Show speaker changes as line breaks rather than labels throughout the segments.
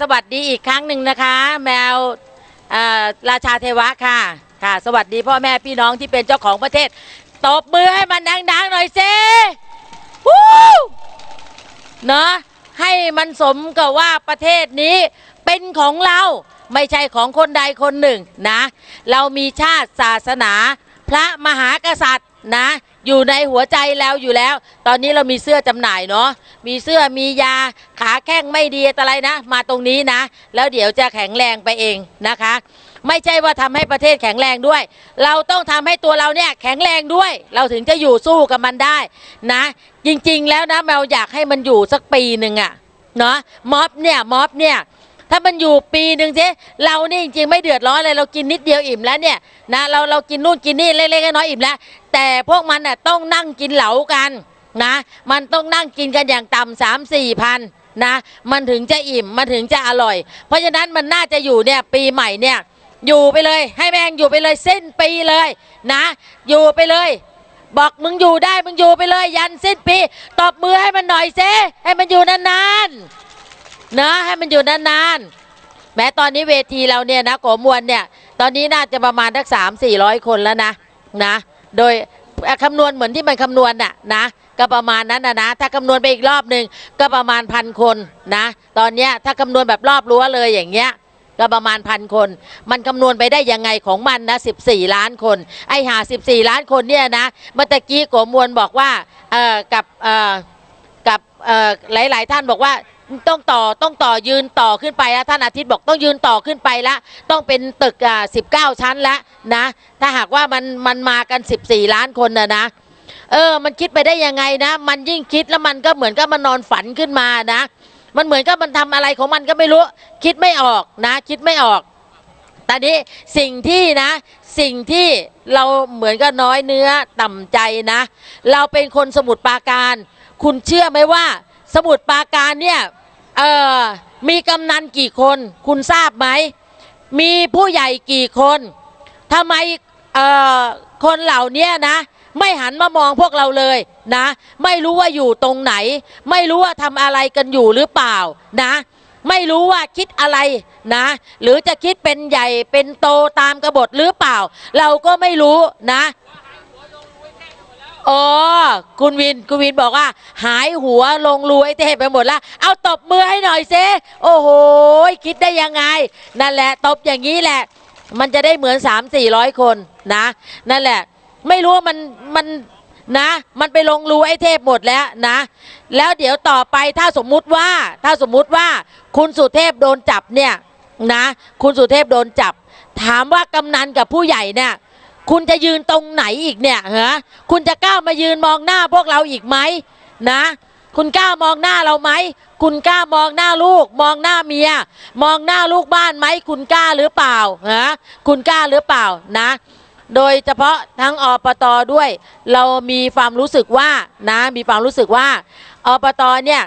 สวัสดีอีกครั้งหนึ่งนะคะ แมวราชาเทวะค่ะค่ะ สวัสดีพ่อแม่พี่น้องที่เป็นเจ้าของประเทศตบมือให้มันดังๆหน่อยสิวู้เนาะให้มันสมกับว่าประเทศนี้เป็นของเราไม่ใช่ของคนใดคนหนึ่งนะ เรามีชาติศาสนา พระมหากษัตริย์นะ อยู่ในหัวใจเราอยู่แล้ว ตอนนี้เรามีเสื้อจำหน่ายเนาะมีเสื้อมียาขาแข้งไม่ดีอะไรนะ มาตรงนี้นะ แล้วเดี๋ยวจะแข็งแรงไปเองนะคะ ไม่ใช่ว่าทำให้ประเทศแข็งแรงด้วย เราต้องทำให้ตัวเราเนี่ยแข็งแรงด้วย เราถึงจะอยู่สู้กับมันได้นะ จริงๆแล้วนะแมวอยากให้มันอยู่สักปีหนึ่งอะเนาะม็อบเนี่ยม็อบเนี่ย ถ้ามันอยู่ปีหนึ่งสิเรานี่จริงๆไม่เดือดร้อนเลยเรากินนิดเดียวอิ่มแล้วเนี่ยนะเราเรากินนู่นกินนี่เล็กๆน้อยๆอิ่มแล้ว แต่พวกมันน่ะต้องนั่งกินเหลากันนะ มันต้องนั่งกินกันอย่างต่ำสามสี่พันนะ มันถึงจะอิ่มมันถึงจะอร่อย เพราะฉะนั้นมันน่าจะอยู่เนี่ยปีใหม่เนี่ยอยู่ไปเลยให้แมงอยู่ไปเลยสิ้นปีเลยนะ อยู่ไปเลย บอกมึงอยู่ได้มึงอยู่ไปเลย ยันสิ้นปี ตบมือให้มันหน่อยเซให้มันอยู่นานๆ นะให้มันอยู่นานๆ แม้ตอนนี้เวทีเราเนี่ยนะโกมวลเนี่ย ตอนนี้น่าจะประมาณทักสามสี่ร้อยคนแล้วนะนะ โดยคำนวณเหมือนที่มันคำนวณน่ะนะก็ประมาณนั้นนะนะถ้าคำนวณไปอีกรอบหนึ่งก็ประมาณพันคนนะ ตอนเนี้ยถ้าคำนวณแบบรอบรั้วเลยอย่างเงี้ยก็ประมาณพันคน มันคำนวณไปได้ยังไงของมันนะ 14 ล้านคน ไอหา 14 ล้านคนเนี่ยนะ เมื่อตะกี้โกมวลบอกว่าเอ่อกับเอ่อกับเอ่อหลาย ๆ ท่านบอกว่า ต้องต่อต้องต่อยืนต่อขึ้นไปแล้วท่านอาทิตย์บอกต้องยืนต่อขึ้นไปละต้องเป็นตึกอ่า19ชั้นละนะ ถ้าหากว่ามันมันมากัน14ล้านคนนะนะเออ มันคิดไปได้ยังไงนะ มันยิ่งคิดแล้วมันก็เหมือนกับมันนอนฝันขึ้นมานะ มันเหมือนกับมันทำอะไรของมันก็ไม่รู้ คิดไม่ออกนะ คิดไม่ออกตอนนี้สิ่งที่นะ สิ่งที่เราเหมือนกับน้อยเนื้อต่ำใจนะ เราเป็นคนสมุทรปาการ คุณเชื่อไหมว่า สมุทรปาการเนี่ย เออมีกำนันกี่คน คุณทราบไหม มีผู้ใหญ่กี่คนทำไมเอ่อคนเหล่านี้นะ ไม่หันมามองพวกเราเลยนะ ไม่รู้ว่าอยู่ตรงไหน ไม่รู้ว่าทำอะไรกันอยู่หรือเปล่านะ ไม่รู้ว่าคิดอะไรนะ หรือจะคิดเป็นใหญ่เป็นโตตามกบฏหรือเปล่า เราก็ไม่รู้นะ อ๋อคุณวินคุณวินบอกว่า หายหัวลงรูไอ้เทพไปหมดแล้วเอาตบมือให้หน่อยเซโอ้โหคิดได้ยังไง นั่นแหละตบอย่างนี้แหละ มันจะได้เหมือน3 4 0 0คนนะ นั่นแหละ ไม่รู้ว่ามันมันนะ มันไปลงรูไอ้เทพหมดแล้วนะ แล้วเดี๋ยวต่อไปถ้าสมมุติว่า ถ้าสมมุติว่า คุณสุเทพโดนจับเนี่ยนะ คุณสุเทพโดนจับ ถามว่ากำนันกับผู้ใหญ่เนี่ย คุณจะยืนตรงไหนอีกเนี่ยฮะคุณจะกล้ามายืนมองหน้าพวกเราอีกไหมนะ คุณกล้ามองหน้าเราไหม คุณกล้ามองหน้าลูก มองหน้าเมีย มองหน้าลูกบ้านไหม คุณกล้าหรือเปล่าฮะคุณกล้าหรือเปล่านะ โดยเฉพาะทั้งอปตด้วย เรามีความรู้สึกว่านะ มีความรู้สึกว่าอปตเนี่ย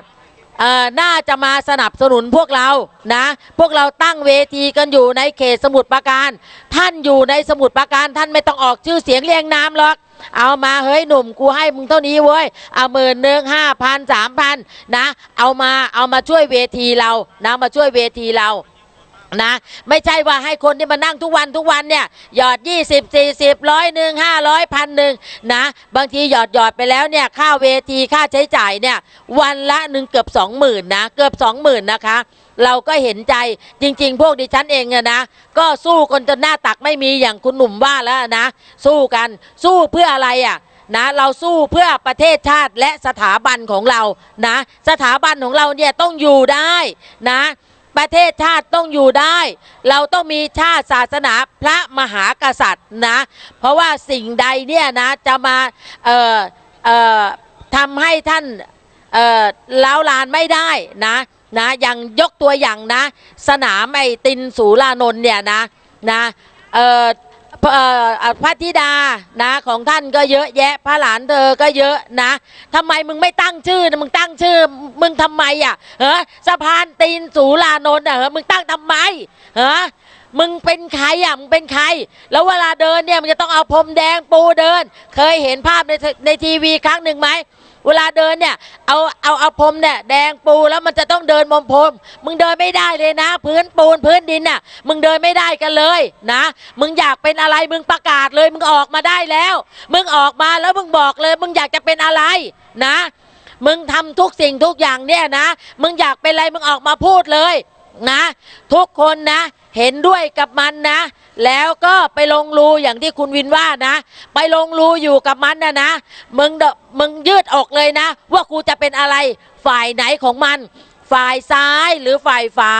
เอ่อน่าจะมาสนับสนุนพวกเรานะ พวกเราตั้งเวทีกันอยู่ในเขตสมุทรปราการ ท่านอยู่ในสมุทรปราการท่านไม่ต้องออกชื่อเสียงเรียงนามหรอก เอามาเฮ้ยหนุ่มกูให้มึงเท่านี้เว้ยเอาหมื่นหนึ่งห้าพันสามพันนะ เอามาเอามาช่วยเวทีเรานะมาช่วยเวทีเรา นะ ไม่ใช่ว่าให้คนที่มานั่งทุกวันทุกวันเนี่ยหยอด 20 40ร้อยหนึ่งห้าร้อยพันหนึ่งนะ บางทีหยอดหยอดไปแล้วเนี่ยค่าเวทีค่าใช้จ่ายเนี่ยวันละหนึ่งเกือบสองหมื่นนะเกือบสองหมื่นนะคะเราก็เห็นใจจริง ๆ พวกดิฉันเองอะนะ ก็สู้คนจนหน้าตักไม่มีอย่างคุณหนุ่มว่าแล้วนะ สู้กันสู้เพื่ออะไรอะนะเราสู้เพื่อประเทศชาติและสถาบันของเรานะ สถาบันของเราเนี่ยต้องอยู่ได้นะ ประเทศชาติต้องอยู่ได้ เราต้องมีชาติศาสนาพระมหากษัตริย์นะ เพราะว่าสิ่งใดเนี่ยนะจะมาเอ่อเอ่อทำให้ท่านเอ่อล้าวลานไม่ได้นะนะอย่างยกตัวอย่างนะ สนามไอตินสูรานนท์เนี่ยนะนะเอ่อ พระธิดานะของท่านก็เยอะแยะพระหลานเธอก็เยอะนะทำไมมึงไม่ตั้งชื่อนะมึงตั้งชื่อ มึงทำไมอะเออสะพานตีนสูลานนท์อะเออมึงตั้งทำไมเออมึงเป็นใครอะมึงเป็นใคร แล้วเวลาเดินเนี่ยมึงจะต้องเอาพรมแดงปูเดิน เคยเห็นภาพในในทีวีครั้งหนึ่งไหม เวลาเดินเนี่ย เอาเอาเอาพรมเนี่ยแดงปูแล้วมันจะต้องเดินมมพรมมึงเดินไม่ได้เลยนะ พื้นปูนพื้นดินน่ะ มึงเดินไม่ได้กันเลยนะ มึงอยากเป็นอะไรมึงประกาศเลย มึงออกมาได้แล้ว มึงออกมาแล้วมึงบอกเลย มึงอยากจะเป็นอะไรนะ มึงทำทุกสิ่งทุกอย่างเนี่ยนะ มึงอยากเป็นอะไรมึงออกมาพูดเลยนะ ทุกคนนะ เห็นด้วยกับมันนะ แล้วก็ไปลงรูอย่างที่คุณวินว่านะ ไปลงรูอยู่กับมันนะนะ มึงเดมึงยืดออกเลยนะ ว่ากูจะเป็นอะไรฝ่ายไหนของมัน ฝ่ายซ้ายหรือฝ่ายฝา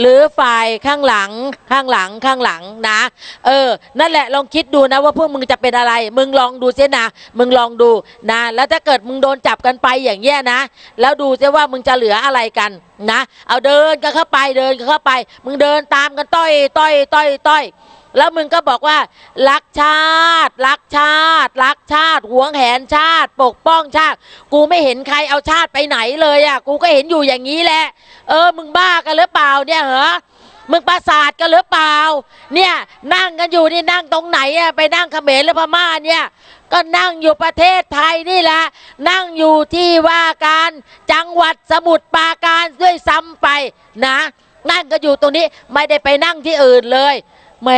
หรือฝ่ายข้างหลังข้างหลังข้างหลังนะ เออ นั่นแหละลองคิดดูนะว่าพวกมึงจะเป็นอะไร มึงลองดูเสียนะ มึงลองดูนะ แล้วถ้าเกิดมึงโดนจับกันไปอย่างเงี้ยนะ แล้วดูเสียว่ามึงจะเหลืออะไรกันนะ เอาเดินกันเข้าไปเดินกันเข้าไป มึงเดินตามกันต้อยต้อยต้อยต้อย แล้วมึงก็บอกว่า รักชาติ รักชาติ รักชาติหวงแหนชาติ ปกป้องชาติ กูไม่เห็นใครเอาชาติไปไหนเลยอะ กูก็เห็นอยู่อย่างนี้แหละ เออ มึงบ้ากันหรือเปล่าเนี่ยเหรอมึงประสาทกันหรือเปล่า เนี่ยนั่งกันอยู่นี่นั่งตรงไหนอะไปนั่งเขมรหรือพม่าเนี่ยก็นั่งอยู่ประเทศไทยนี่แหละ นั่งอยู่ที่ว่าการจังหวัดสมุทรปราการด้วยซ้ำไปนะ นั่งก็อยู่ตรงนี้ไม่ได้ไปนั่งที่อื่นเลย แหม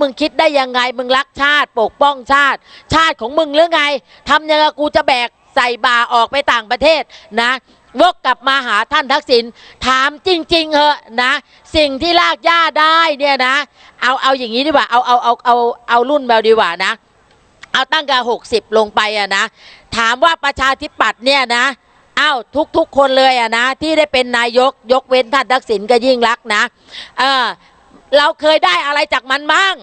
มึงคิดได้ยังไงมึงรักชาติปกป้องชาติ ชาติของมึงหรือไงทำยังไงกูจะแบกใส่บาออกไปต่างประเทศนะวกกลับมาหาท่านทักษิณถามจริงๆเหอะนะ สิ่งที่ลากย่าได้เนี่ยนะ เอาเอาอย่างนี้ดีกว่าเอาเอาเอาเอาเอารุ่นแมวดีกว่านะ เอาตั้งแต่หกสิบลงไปอะนะ ถามว่าประชาธิปัตย์เนี่ยนะอ้าวทุกทุกๆคนเลยอะนะ ที่ได้เป็นนายกยกเว้นท่านทักษิณก็ยิ่งรักนะเออ เราเคยได้อะไรจากมันบ้าง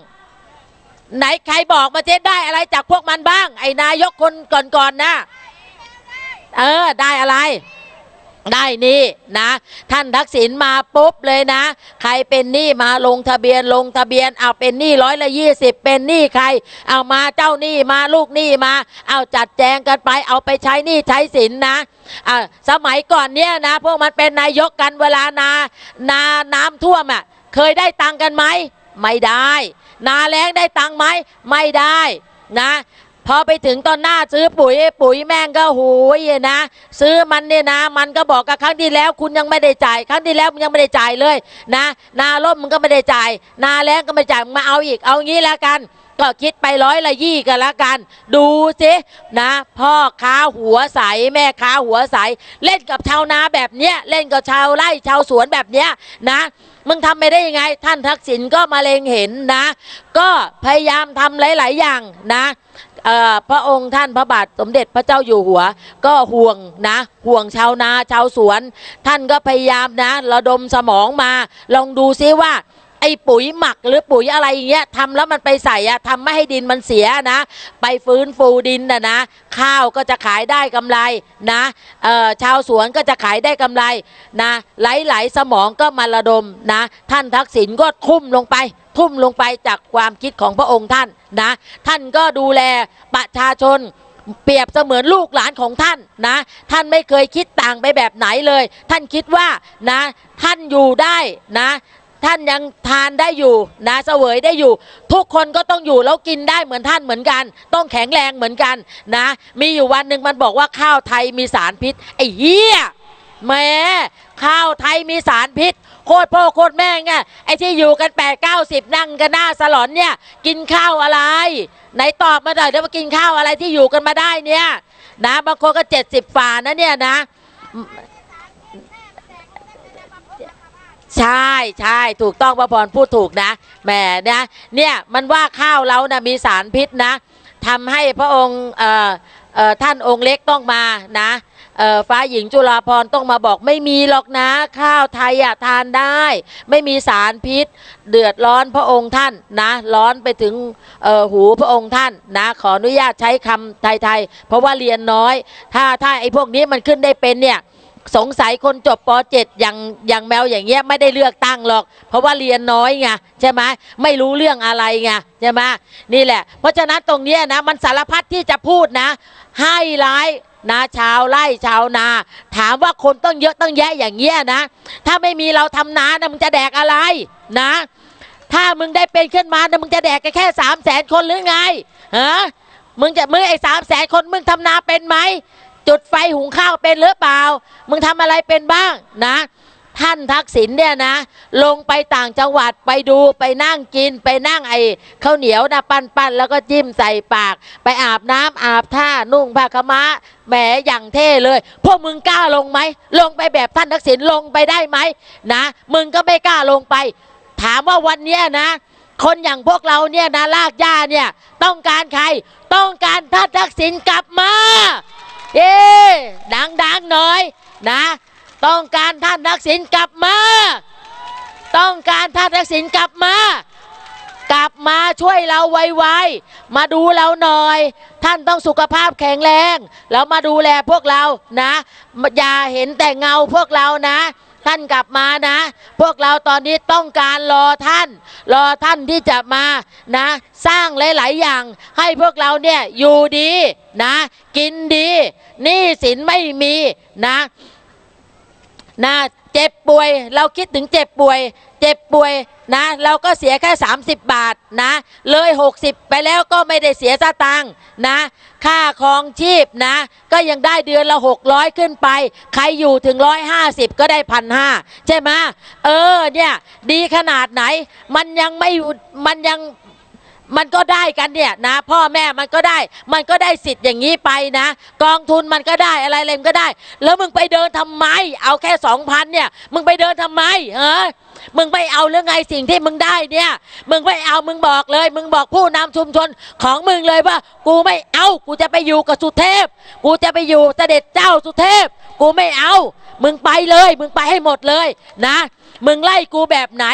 ไหนใครบอกมาเจ๊ได้อะไรจากพวกมันบ้าง ไอ้นายกคนก่อนๆนะเออได้อะไรได้นี่นะ ท่านทักษิณมาปุ๊บเลยนะ ใครเป็นหนี้มาลงทะเบียนลงทะเบียนเอาเป็นหนี้ร้อยละยี่สิบเป็นหนี้ใคร เอามาเจ้าหนี้มาลูกหนี้มา เอาจัดแจงกันไป เอาไปใช้หนี้ใช้สินนะอ่าสมัยก่อนเนี่ยนะ พวกมันเป็นนายกกันเวลานานาน้ำท่วมอะ เคยได้ตังกันไหม ไม่ได้ นาแล้งได้ตังไหม ไม่ได้นะพอไปถึงตอนหน้าซื้อปุ๋ยปุ๋ยแม่งก็หูยนะ ซื้อมันเนี่ยนะ มันก็บอกกับครั้งที่แล้ว คุณยังไม่ได้จ่าย ครั้งที่แล้วมันยังไม่ได้จ่ายเลยนะ นาล่มมันก็ไม่ได้จ่าย นาแล้งก็ไม่จ่ายมึงมาเอาอีกเอางี้แล้วกัน ก็คิดไปร้อยละยี่กันแล้วกัน ดูสินะ พ่อค้าหัวใสแม่ค้าหัวใส เล่นกับชาวนาแบบเนี้ย เล่นกับชาวไร่ชาวสวนแบบเนี้ยนะมึงทำไปได้ยังไง ท่านทักษิณก็มาเลงเห็นนะ ก็พยายามทำหลาย ๆ อย่างนะพระองค์ท่านพระบาทสมเด็จพระเจ้าอยู่หัว ก็ห่วงนะ ห่วงชาวนาชาวสวน ท่านก็พยายามนะ ระดมสมองมา ลองดูซิว่า อ้ปุ๋ยหมักหรือปุ๋ยอะไรอย่างเงี้ยทำแล้วมันไปใส่อะทำไม่ให้ดินมันเสียนะ ไปฟื้นฟูดินนะนะ ข้าวก็จะขายได้กำไรนะเอ่อชาวสวนก็จะขายได้กำไรนะไหลๆสมองก็มาระดมนะ ท่านทักษิณก็ทุ่มลงไปทุ่มลงไปจากความคิดของพระองค์ท่านนะ ท่านก็ดูแลประชาชนเปรียบเสมือนลูกหลานของท่านนะ ท่านไม่เคยคิดต่างไปแบบไหนเลย ท่านคิดว่านะ ท่านอยู่ได้นะ ท่านยังทานได้อยู่นะเสวยได้อยู่ ทุกคนก็ต้องอยู่แล้วกินได้เหมือนท่านเหมือนกัน ต้องแข็งแรงเหมือนกันนะ มีอยู่วันหนึ่งมันบอกว่าข้าวไทยมีสารพิษไอ้เหี้ยแม่ข้าวไทยมีสารพิษ โคตรพ่อโคตรแม่งไงไอ้ที่อยู่กัน8ปดเก้าสิบนั่งกันหน้าสลอนเนี่ย กินข้าวอะไร ไหนตอบมาหน่อยเดี๋ยวมากินข้าวอะไรที่อยู่กันมาได้เนี่ย นะบางคนก็เจ็ดสิบฝ่านะเนี่ยนะ ใช่ใช่ถูกต้องพระพรพูดถูกนะแหมนะเนี่ยมันว่าข้าวเรานะมีสารพิษนะทำให้พระองค์เอ่อเอ่อท่านองค์เล็กต้องมานะเอ่อฟ้าหญิงจุฬาภรต้องมาบอกไม่มีหรอกนะข้าวไทยอะทานได้ ไม่มีสารพิษ เดือดร้อนพระองค์ท่านนะร้อนไปถึงเอ่อหูพระองค์ท่านนะขออนุญาตใช้คำไทยๆเพราะว่าเรียนน้อย ถ้าถ้าไอ้พวกนี้มันขึ้นได้เป็นเนี่ย สงสัยคนจบป .7 อย่างอย่างแมวอย่างเงี้ยไม่ได้เลือกตั้งหรอก เพราะว่าเรียนน้อยไงใช่ไหมไม่รู้เรื่องอะไรไงใช่ไหมนี่แหละ เพราะฉะนั้นตรงเนี้ยนะมันสารพัดที่จะพูดนะ ให้ร้ายนะชาวไร่ชาวนา ถามว่าคนต้องเยอะต้องแยะอย่างเงี้ยนะ ถ้าไม่มีเราทำนานะมึงจะแดกอะไรนะ ถ้ามึงได้เป็นขึ้นมานะมึงจะแดกแค่สามแสนคนหรือไงฮะมึงจะมึงไอ้สามแสนคนมึงทำนาเป็นไหม จุดไฟหุงข้าวเป็นหรือเปล่า มึงทำอะไรเป็นบ้างนะ ท่านทักษิณเนี่ยนะ ลงไปต่างจังหวัดไปดูไปนั่งกินไปนั่งไอ้ข้าวเหนียวนะปั้นๆแล้วก็จิ้มใส่ปาก ไปอาบน้ำอาบท่านุ่งผ้าขม้าแหมอย่างเท่เลย พวกมึงกล้าลงไหม ลงไปแบบท่านทักษิณลงไปได้ไหมนะ มึงก็ไม่กล้าลงไป ถามว่าวันเนี้ยนะคนอย่างพวกเราเนี่ยนะลากย่าเนี่ย ต้องการใคร ต้องการท่านทักษิณกลับมา เย้ดังๆหน่อยนะ ต้องการท่านทักษิณกลับมา ต้องการท่านทักษิณกลับมา กลับมาช่วยเราไวๆมาดูเราหน่อย ท่านต้องสุขภาพแข็งแรง แล้วมาดูแลพวกเรานะ อย่าเห็นแต่เงาพวกเรานะ ท่านกลับมานะ พวกเราตอนนี้ต้องการรอท่าน รอท่านที่จะมานะ สร้างหลาย ๆ อย่าง ให้พวกเราเนี่ยอยู่ดีนะ กินดีหนี้สินไม่มีนะนะเจ็บป่วย เราคิดถึงเจ็บป่วย เจ็บป่วย นะ เราก็เสียแค่ 30 บาทนะ เลย 60 ไปแล้วก็ไม่ได้เสียสตังค์นะ ค่าครองชีพนะ ก็ยังได้เดือนละ 600 ขึ้นไป ใครอยู่ถึง 150 ก็ได้พันห้าใช่ไหมเออเนี่ย ดีขนาดไหน มันยังไม่มันยัง มันก็ได้กันเนี่ยนะ พ่อแม่มันก็ได้ มันก็ได้สิทธิ์อย่างนี้ไปนะ กองทุนมันก็ได้อะไรอะไรมันก็ได้ แล้วมึงไปเดินทำไม เอาแค่สองพันเนี่ย มึงไปเดินทำไมเออมึงไม่เอาเรื่องไงสิ่งที่มึงได้เนี่ย มึงไม่เอามึงบอกเลย มึงบอกผู้นำชุมชนของมึงเลยว่า กูไม่เอากูจะไปอยู่กับสุเทพ กูจะไปอยู่เสด็จเจ้าสุเทพ กูไม่เอา มึงไปเลย มึงไปให้หมดเลยนะ มึงไล่กูแบบไหน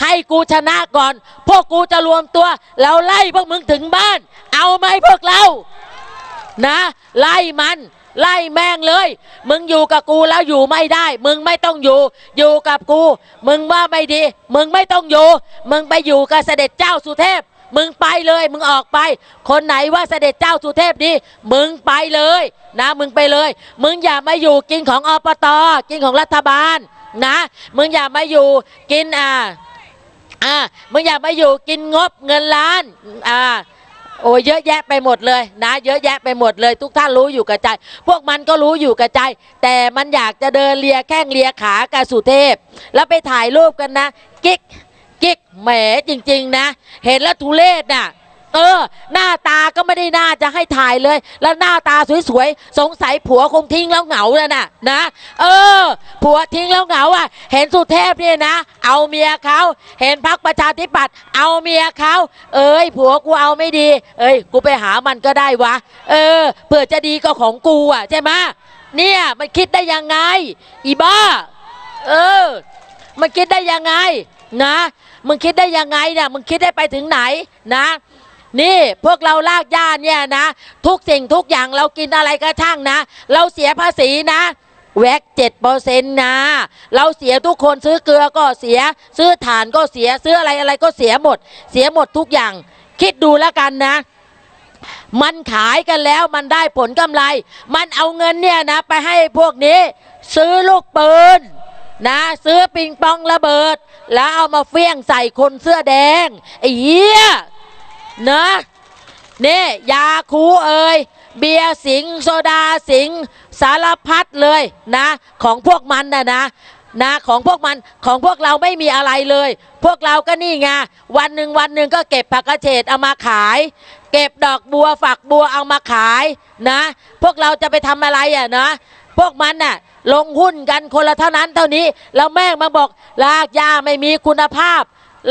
ให้กูชนะก่อน พวกกูจะรวมตัว แล้วไล่พวกมึงถึงบ้าน เอาไหมพวกเรา นะ ไล่มัน ไล่แม่งเลย มึงอยู่กับกูแล้วอยู่ไม่ได้ มึงไม่ต้องอยู่ อยู่กับกู มึงว่าไม่ดี มึงไม่ต้องอยู่ มึงไปอยู่กับเสด็จเจ้าสุเทพ มึงไปเลย มึงออกไป คนไหนว่าเสด็จเจ้าสุเทพดี มึงไปเลย นะ มึงไปเลย มึงอย่ามาอยู่กินของอปต กินของรัฐบาล นะ มึงอย่ามาอยู่กินอ่าอ่ามึงอย่ามาอยู่กินงบเงินล้านอ่าโอ้ยเยอะแยะไปหมดเลยนะ เยอะแยะไปหมดเลย ทุกท่านรู้อยู่กับใจ พวกมันก็รู้อยู่กับใจ แต่มันอยากจะเดินเลียแข้งเลียขากับสุเทพ แล้วไปถ่ายรูปกันนะ กิ๊กกิ๊กแหมจริง ๆ นะ เห็นแล้วทุเรศน่ะ เออ หน้าตาก็ไม่ได้น่าจะให้ถ่ายเลย แล้วหน้าตาสวยๆ สงสัยผัวคงทิ้งแล้วเหงาแล้วน่ะนะ เออ ผัวทิ้งแล้วเหงาอะ เห็นสุเทพเนี่ยนะ เอาเมียเขาเห็นพักประชาธิปัตย์เอาเมียเขาเอ้ย ผัวกูเอาไม่ดี เอ้ย กูไปหามันก็ได้วะ เออเผื่อจะดีก็ของกูอะใช่ไหมเนี่ยมันคิดได้ยังไง อีบ้า เออ มันคิดได้ยังไงนะ มึงคิดได้ยังไงเนี่ยมึงคิดได้ไปถึงไหนนะ นี่พวกเราลากย่าเนี่ยนะ ทุกสิ่งทุกอย่างเรากินอะไรก็ช่างนะ เราเสียภาษีนะแวกเจ็ดเปอร์เซ็นต์นะ เราเสียทุกคนซื้อเกลือก็เสีย ซื้อถ่านก็เสียซื้ออะไรอะไรก็เสียหมด เสียหมดทุกอย่าง คิดดูแล้วกันนะ มันขายกันแล้วมันได้ผลกำไร มันเอาเงินเนี่ยนะ ไปให้พวกนี้ ซื้อลูกปืนนะ ซื้อปิงปองระเบิด แล้วเอามาเฟี้ยงใส่คนเสื้อแดงไอ้เหี้ย นะนี่ยาคูเอ่ยเบียร์สิงโซดาสิงสารพัดเลยนะ ของพวกมันนะนะนะของพวกมันของพวกเราไม่มีอะไรเลย พวกเราก็นี่ไงวันหนึ่งวันหนึ่งก็เก็บผักกระเฉดเอามาขาย เก็บดอกบัวฝักบัวเอามาขายนะ พวกเราจะไปทำอะไรอะนะพวกมันน่ะลงหุ้นกันคนละเท่านั้นเท่านี้แล้วแม่งมาบอกลากยาไม่มีคุณภาพ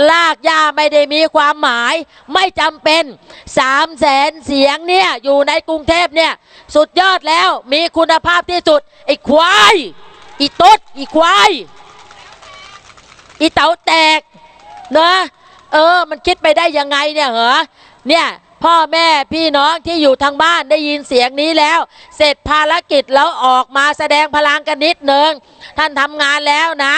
ลากยาไม่ได้มีความหมาย ไม่จำเป็นสามแสนเสียงเนี่ยอยู่ในกรุงเทพเนี่ย สุดยอดแล้วมีคุณภาพที่สุดไอ้ควายอีตุ๊ดอีควายอีเต๋าแตกนะเออ มันคิดไปได้ยังไงเนี่ยเหรอเนี่ยพ่อแม่พี่น้องที่อยู่ทางบ้านได้ยินเสียงนี้แล้ว เสร็จภารกิจแล้วออกมาแสดงพลังกันนิดหนึ่งท่านทำงานแล้วนะ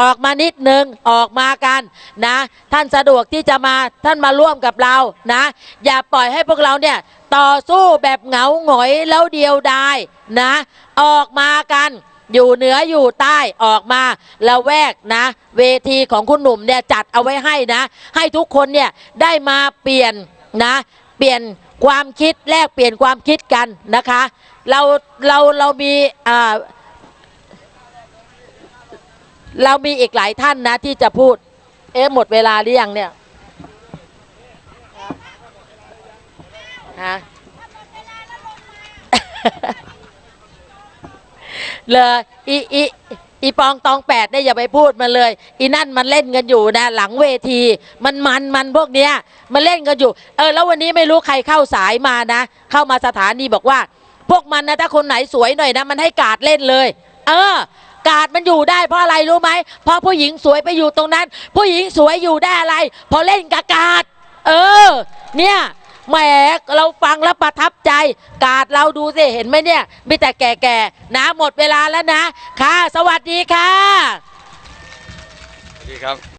ออกมานิดหนึ่งออกมากันนะ ท่านสะดวกที่จะมาท่านมาร่วมกับเรานะ อย่าปล่อยให้พวกเราเนี่ยต่อสู้แบบเหงาหงอยแล้วเดียวดายนะ ออกมากันอยู่เหนืออยู่ใต้ออกมาละแวกนะ เวทีของคุณหนุ่มเนี่ยจัดเอาไว้ให้นะ ให้ทุกคนเนี่ยได้มาเปลี่ยนนะ เปปลี่ยนความคิดแลกเปลี่ยนความคิดกันนะคะ เราเราเรามีอ่า เรามีอีกหลายท่านนะที่จะพูด เอ๊ะหมดเวลาหรือยังเนี่ยฮะเลยอีอีอีปองตองแปดเนี่ยอย่าไปพูดมันเลย อีนั่นมันเล่นกันอยู่นะ หลังเวที มันมันมันพวกเนี้ย มันเล่นกันอยู่ เออ แล้ววันนี้ไม่รู้ใครเข้าสายมานะ เข้ามาสถานีบอกว่า พวกมันนะถ้าคนไหนสวยหน่อยนะ มันให้กาดเล่นเลย เออ กาดมันอยู่ได้เพราะอะไรรู้ไหมเพราะผู้หญิงสวยไปอยู่ตรงนั้น ผู้หญิงสวยอยู่ได้อะไรเพราะเล่นกากาด เออ เนี่ยแหมเราฟังแล้วประทับใจ กาดเราดูสิเห็นไหมเนี่ยมีแต่แก่ๆนะหมดเวลาแล้วนะ ค่ะ สวัสดีค่ะ
สวัสดีครับ